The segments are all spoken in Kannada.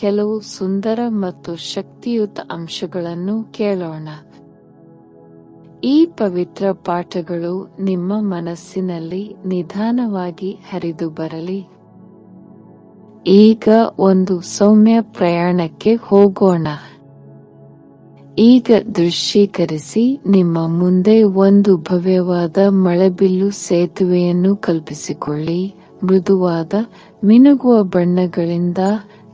ಕೆಲವು ಸುಂದರ ಮತ್ತು ಶಕ್ತಿಯುತ ಅಂಶಗಳನ್ನು ಕೇಳೋಣ. ಈ ಪವಿತ್ರ ಪಾಠಗಳು ನಿಮ್ಮ ಮನಸ್ಸಿನಲ್ಲಿ ನಿಧಾನವಾಗಿ ಹರಿದು ಬರಲಿ. ಈಗ ಒಂದು ಸೌಮ್ಯ ಪ್ರಯಾಣಕ್ಕೆ ಹೋಗೋಣ. ಈಗ ದೃಶ್ಯೀಕರಿಸಿ ನಿಮ್ಮ ಮುಂದೆ ಒಂದು ಭವ್ಯವಾದ ಮಳೆಬಿಲ್ಲು ಸೇತುವೆಯನ್ನು ಕಲ್ಪಿಸಿಕೊಳ್ಳಿ. ಮೃದುವಾದ, ಮಿನುಗುವ ಬಣ್ಣಗಳಿಂದ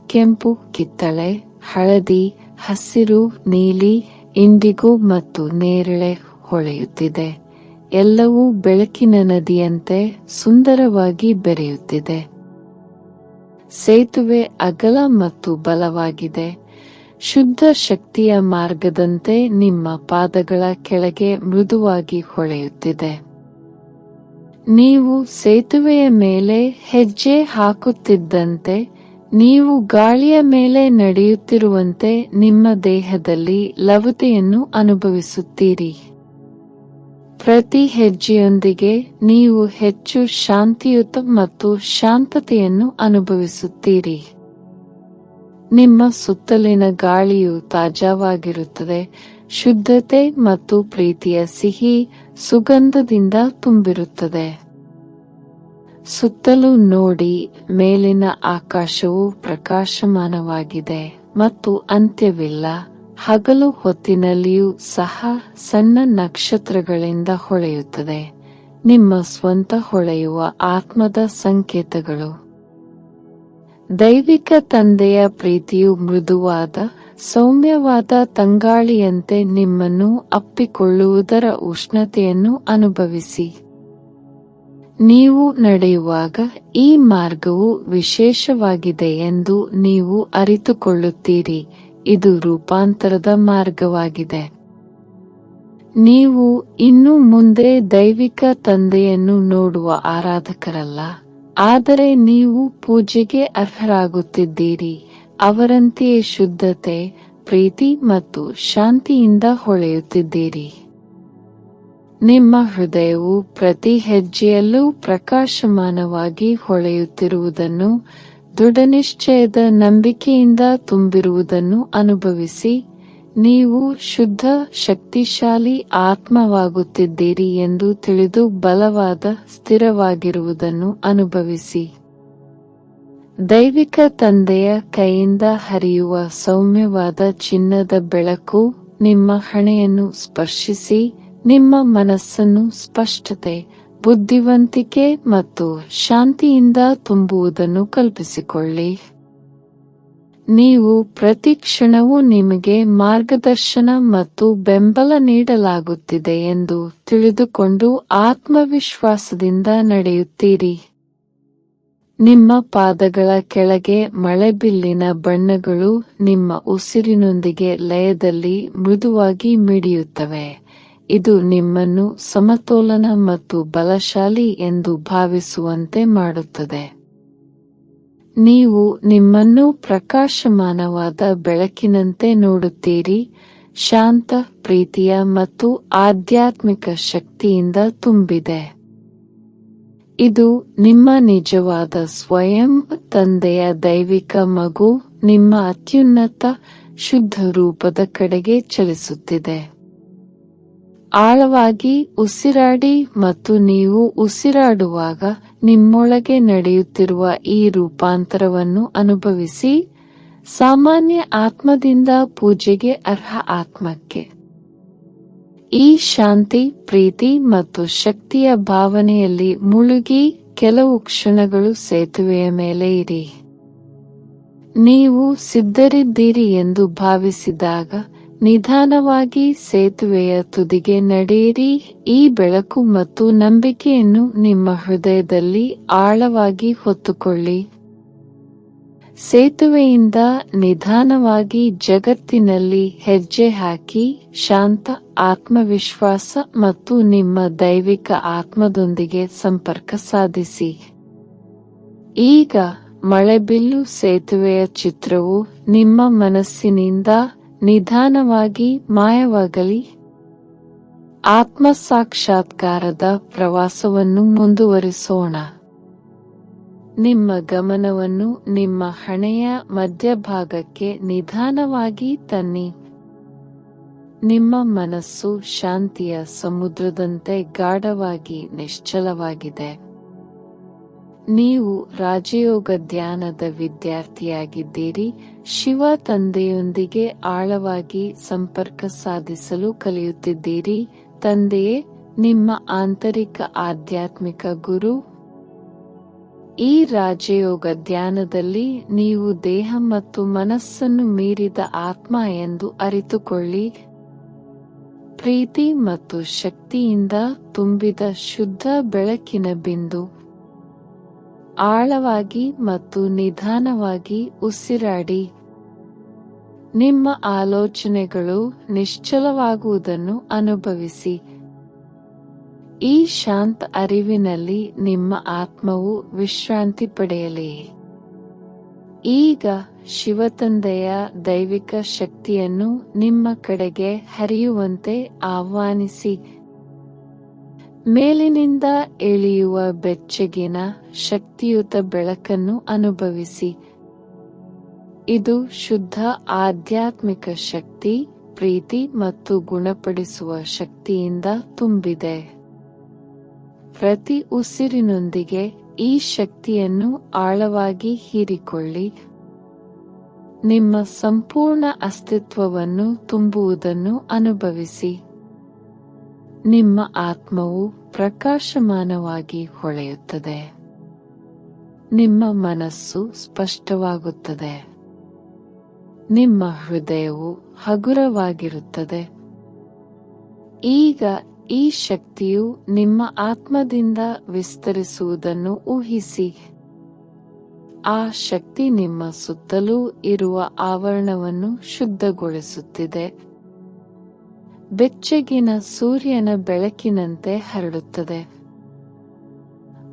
ಕೆಂಪು, ಕಿತ್ತಳೆ, ಹಳದಿ, ಹಸಿರು, ನೀಲಿ, ಇಂಡಿಗೋ ಮತ್ತು ನೇರಳೆ ಹೊಳೆಯುತ್ತಿದೆ. ಎಲ್ಲವೂ ಬೆಳಕಿನ ನದಿಯಂತೆ ಸುಂದರವಾಗಿ ಬೆರೆಯುತ್ತಿದೆ. ಸೇತುವೆ ಅಗಲ ಮತ್ತು ಬಲವಾಗಿದೆ. ಶುದ್ಧ ಶಕ್ತಿಯ ಮಾರ್ಗದಂತೆ ನಿಮ್ಮ ಪಾದಗಳ ಕೆಳಗೆ ಮೃದುವಾಗಿ ಹೊಳೆಯುತ್ತಿದೆ. ನೀವು ಸೇತುವೆಯ ಮೇಲೆ ಹೆಜ್ಜೆ ಹಾಕುತ್ತಿದ್ದಂತೆ ನೀವು ಗಾಳಿಯ ಮೇಲೆ ನಡೆಯುತ್ತಿರುವಂತೆ ನಿಮ್ಮ ದೇಹದಲ್ಲಿ ಲವತೆಯನ್ನು ಅನುಭವಿಸುತ್ತೀರಿ. ಪ್ರತಿ ಹೆಜ್ಜೆಯೊಂದಿಗೆ ನೀವು ಹೆಚ್ಚು ಶಾಂತಿಯುತ ಮತ್ತು ಶಾಂತತೆಯನ್ನು ಅನುಭವಿಸುತ್ತೀರಿ. ನಿಮ್ಮ ಸುತ್ತಲಿನ ಗಾಳಿಯು ತಾಜಾವಾಗಿರುತ್ತದೆ, ಶುದ್ಧತೆ ಮತ್ತು ಪ್ರೀತಿಯ ಸಿಹಿ ಸುಗಂಧದಿಂದ ತುಂಬಿರುತ್ತದೆ. ಸುತ್ತಲೂ ನೋಡಿ ಮೇಲಿನ ಆಕಾಶವು ಪ್ರಕಾಶಮಾನವಾಗಿದೆ ಮತ್ತು ಅಂತ್ಯವಿಲ್ಲ. ಹಗಲು ಹೊತ್ತಿನಲ್ಲಿಯೂ ಸಹ ಸಣ್ಣ ನಕ್ಷತ್ರಗಳಿಂದ ಹೊಳೆಯುತ್ತದೆ. ನಿಮ್ಮ ಸ್ವಂತ ಹೊಳೆಯುವ ಆತ್ಮದ ಸಂಕೇತಗಳು. ದೈವಿಕ ತಂದೆಯ ಪ್ರೀತಿಯು ಮೃದುವಾದ, ಸೌಮ್ಯವಾದ ತಂಗಾಳಿಯಂತೆ ನಿಮ್ಮನ್ನು ಅಪ್ಪಿಕೊಳ್ಳುವುದರ ಉಷ್ಣತೆಯನ್ನು ಅನುಭವಿಸಿ. ನೀವು ನಡೆಯುವಾಗ ಈ ಮಾರ್ಗವು ವಿಶೇಷವಾಗಿದೆ ಎಂದು ನೀವು ಅರಿತುಕೊಳ್ಳುತ್ತೀರಿ. ಇದು ರೂಪಾಂತರದ ಮಾರ್ಗವಾಗಿದೆ. ನೀವು ಇನ್ನು ಮುಂದೆ ದೈವಿಕ ತಂದೆಯನ್ನು ನೋಡುವ ಆರಾಧಕರಲ್ಲ, ಆದರೆ ನೀವು ಪೂಜೆಗೆ ಅರ್ಹರಾಗುತ್ತಿದ್ದೀರಿ. ಅವರಂತೆಯೇ ಶುದ್ಧತೆ, ಪ್ರೀತಿ ಮತ್ತು ಶಾಂತಿಯಿಂದ ಹೊಳೆಯುತ್ತಿದ್ದೀರಿ. ನಿಮ್ಮ ಹೃದಯವು ಪ್ರತಿ ಹೆಜ್ಜೆಯಲ್ಲೂ ಪ್ರಕಾಶಮಾನವಾಗಿ ಹೊಳೆಯುತ್ತಿರುವುದನ್ನು, ದೃಢನಿಶ್ಚಯದ ನಂಬಿಕೆಯಿಂದ ತುಂಬಿರುವುದನ್ನು ಅನುಭವಿಸಿ, ನೀವು ಶುದ್ಧ, ಶಕ್ತಿಶಾಲಿ ಆತ್ಮವಾಗುತ್ತಿದ್ದೀರಿ ಎಂದು ತಿಳಿದು ಬಲವಾದ, ಸ್ಥಿರವಾಗಿರುವುದನ್ನು ಅನುಭವಿಸಿ. ದೈವಿಕ ತಂದೆಯ ಕೈಯಿಂದ ಹರಿಯುವ ಸೌಮ್ಯವಾದ ಚಿನ್ನದ ಬೆಳಕು ನಿಮ್ಮ ಹಣೆಯನ್ನು ಸ್ಪರ್ಶಿಸಿ ನಿಮ್ಮ ಮನಸ್ಸನ್ನು ಸ್ಪಷ್ಟತೆ, ಬುದ್ಧಿವಂತಿಕೆ ಮತ್ತು ಶಾಂತಿಯಿಂದ ತುಂಬುವುದನ್ನು ಕಲ್ಪಿಸಿಕೊಳ್ಳಿ. ನೀವು ಪ್ರತಿ ಕ್ಷಣವೂ ನಿಮಗೆ ಮಾರ್ಗದರ್ಶನ ಮತ್ತು ಬೆಂಬಲ ನೀಡಲಾಗುತ್ತಿದೆ ಎಂದು ತಿಳಿದುಕೊಂಡು ಆತ್ಮವಿಶ್ವಾಸದಿಂದ ನಡೆಯುತ್ತೀರಿ. ನಿಮ್ಮ ಪಾದಗಳ ಕೆಳಗೆ ಮಳೆಬಿಲ್ಲಿನ ಬಣ್ಣಗಳು ನಿಮ್ಮ ಉಸಿರಿನೊಂದಿಗೆ ಲಯದಲ್ಲಿ ಮೃದುವಾಗಿ ಮಿಡಿಯುತ್ತವೆ. ಇದು ನಿಮ್ಮನ್ನು ಸಮತೋಲನ ಮತ್ತು ಬಲಶಾಲಿ ಎಂದು ಭಾವಿಸುವಂತೆ ಮಾಡುತ್ತದೆ. ನೀವು ನಿಮ್ಮನ್ನು ಪ್ರಕಾಶಮಾನವಾದ ಬೆಳಕಿನಂತೆ ನೋಡುತ್ತೀರಿ, ಶಾಂತ, ಪ್ರೀತಿಯ ಮತ್ತು ಆಧ್ಯಾತ್ಮಿಕ ಶಕ್ತಿಯಿಂದ ತುಂಬಿದೆ. ಇದು ನಿಮ್ಮ ನಿಜವಾದ ಸ್ವಯಂ ತಂದೆಯ ದೈವಿಕ ಮಗು ನಿಮ್ಮ ಅತ್ಯುನ್ನತ ಶುದ್ಧ ರೂಪದ ಕಡೆಗೆ ಚಲಿಸುತ್ತಿದೆ. ಆಳವಾಗಿ ಉಸಿರಾಡಿ ಮತ್ತು ನೀವು ಉಸಿರಾಡುವಾಗ ನಿಮ್ಮೊಳಗೆ ನಡೆಯುತ್ತಿರುವ ಈ ರೂಪಾಂತರವನ್ನು ಅನುಭವಿಸಿ, ಸಾಮಾನ್ಯ ಆತ್ಮದಿಂದ ಪೂಜೆಗೆ ಅರ್ಹ ಆತ್ಮಕ್ಕೆ. ಈ ಶಾಂತಿ, ಪ್ರೀತಿ ಮತ್ತು ಶಕ್ತಿಯ ಭಾವನೆಯಲ್ಲಿ ಮುಳುಗಿ ಕೆಲವು ಕ್ಷಣಗಳು ಸೇತುವೆಯ ಮೇಲೆ ಇರಿ. ನೀವು ಸಿದ್ಧರಿದ್ದೀರಿ ಎಂದು ಭಾವಿಸಿದಾಗ ನಿಧಾನವಾಗಿ ಸೇತುವೆಯ ತುದಿಗೆ ನಡೆಯಿರಿ, ಈ ಬೆಳಕು ಮತ್ತು ನಂಬಿಕೆಯನ್ನು ನಿಮ್ಮ ಹೃದಯದಲ್ಲಿ ಆಳವಾಗಿ ಹೊತ್ತುಕೊಳ್ಳಿ. ಸೇತುವೆಯಿಂದ ನಿಧಾನವಾಗಿ ಜಗತ್ತಿನಲ್ಲಿ ಹೆಜ್ಜೆ ಹಾಕಿ, ಶಾಂತ ಆತ್ಮವಿಶ್ವಾಸ ಮತ್ತು ನಿಮ್ಮ ದೈವಿಕ ಆತ್ಮದೊಂದಿಗೆ ಸಂಪರ್ಕ ಸಾಧಿಸಿ. ಈಗ ಮಳೆಬಿಲ್ಲು ಸೇತುವೆಯ ಚಿತ್ರವು ನಿಮ್ಮ ಮನಸ್ಸಿನಿಂದ ನಿಧಾನವಾಗಿ ಮಾಯವಾಗಲಿ. ಆತ್ಮ ಸಾಕ್ಷಾತ್ಕಾರದ ಪ್ರವಾಸವನ್ನು ಮುಂದುವರಿಸೋಣ. ನಿಮ್ಮ ಗಮನವನ್ನು ನಿಮ್ಮ ಹಣೆಯ ಮಧ್ಯಭಾಗಕ್ಕೆ ನಿಧಾನವಾಗಿ ತನ್ನಿ. ನಿಮ್ಮ ಮನಸ್ಸು ಶಾಂತಿಯ ಸಮುದ್ರದಂತೆ ಗಾಢವಾಗಿ ನಿಶ್ಚಲವಾಗಿದೆ. ನೀವು ರಾಜಯೋಗ ಧ್ಯಾನದ ವಿದ್ಯಾರ್ಥಿಯಾಗಿದ್ದೀರಿ. ಶಿವ ತಂದೆಯೊಂದಿಗೆ ಆಳವಾಗಿ ಸಂಪರ್ಕ ಸಾಧಿಸಲು ಕಲಿಯುತ್ತಿದ್ದೀರಿ. ತಂದೆಯೇ, ನಿಮ್ಮ ಆಂತರಿಕ ಆಧ್ಯಾತ್ಮಿಕ ಗುರು. ಈ ರಾಜಯೋಗ ಧ್ಯಾನದಲ್ಲಿ ನೀವು ದೇಹ ಮತ್ತು ಮನಸ್ಸನ್ನು ಮೀರಿದ ಆತ್ಮ ಎಂದು ಅರಿತುಕೊಳ್ಳಿ. ಪ್ರೀತಿ ಮತ್ತು ಶಕ್ತಿಯಿಂದ ತುಂಬಿದ ಶುದ್ಧ ಬೆಳಕಿನ ಬಿಂದು. ಆಳವಾಗಿ ಮತ್ತು ನಿಧಾನವಾಗಿ ಉಸಿರಾಡಿ. ನಿಮ್ಮ ಆಲೋಚನೆಗಳು ನಿಶ್ಚಲವಾಗುವುದನ್ನು ಅನುಭವಿಸಿ. ಈ ಶಾಂತ ಅರಿವಿನಲ್ಲಿ ನಿಮ್ಮ ಆತ್ಮವು ವಿಶ್ರಾಂತಿ ಪಡೆಯಲಿ. ಈಗ ಶಿವತಂದೆಯ ದೈವಿಕ ಶಕ್ತಿಯನ್ನು ನಿಮ್ಮ ಕಡೆಗೆ ಹರಿಯುವಂತೆ ಆಹ್ವಾನಿಸಿ. ಮೇಲಿನಿಂದ ಇಳಿಯುವ ಬೆಚ್ಚಗಿನ ಶಕ್ತಿಯುತ ಬೆಳಕನ್ನು ಅನುಭವಿಸಿ. ಇದು ಶುದ್ಧ ಆಧ್ಯಾತ್ಮಿಕ ಶಕ್ತಿ, ಪ್ರೀತಿ ಮತ್ತು ಗುಣಪಡಿಸುವ ಶಕ್ತಿಯಿಂದ ತುಂಬಿದೆ. ಪ್ರತಿ ಉಸಿರಿನೊಂದಿಗೆ ಈ ಶಕ್ತಿಯನ್ನು ಆಳವಾಗಿ ಹೀರಿಕೊಳ್ಳಿ. ನಿಮ್ಮ ಸಂಪೂರ್ಣ ಅಸ್ತಿತ್ವವನ್ನು ತುಂಬುವುದನ್ನು ಅನುಭವಿಸಿ. ನಿಮ್ಮ ಆತ್ಮವು ಪ್ರಕಾಶಮಾನವಾಗಿ ಹೊಳೆಯುತ್ತದೆ. ನಿಮ್ಮ ಮನಸ್ಸು ಸ್ಪಷ್ಟವಾಗುತ್ತದೆ. ನಿಮ್ಮ ಹೃದಯವು ಹಗುರವಾಗಿರುತ್ತದೆ. ಈಗ ಈ ಶಕ್ತಿಯು ನಿಮ್ಮ ಆತ್ಮದಿಂದ ವಿಸ್ತರಿಸುವುದನ್ನು ಊಹಿಸಿ. ಆ ಶಕ್ತಿ ನಿಮ್ಮ ಸುತ್ತಲೂ ಇರುವ ಆವರಣವನ್ನು ಶುದ್ಧಗೊಳಿಸುತ್ತಿದೆ. ಬೆಚ್ಚಗಿನ ಸೂರ್ಯನ ಬೆಳಕಿನಂತೆ ಹರಡುತ್ತದೆ.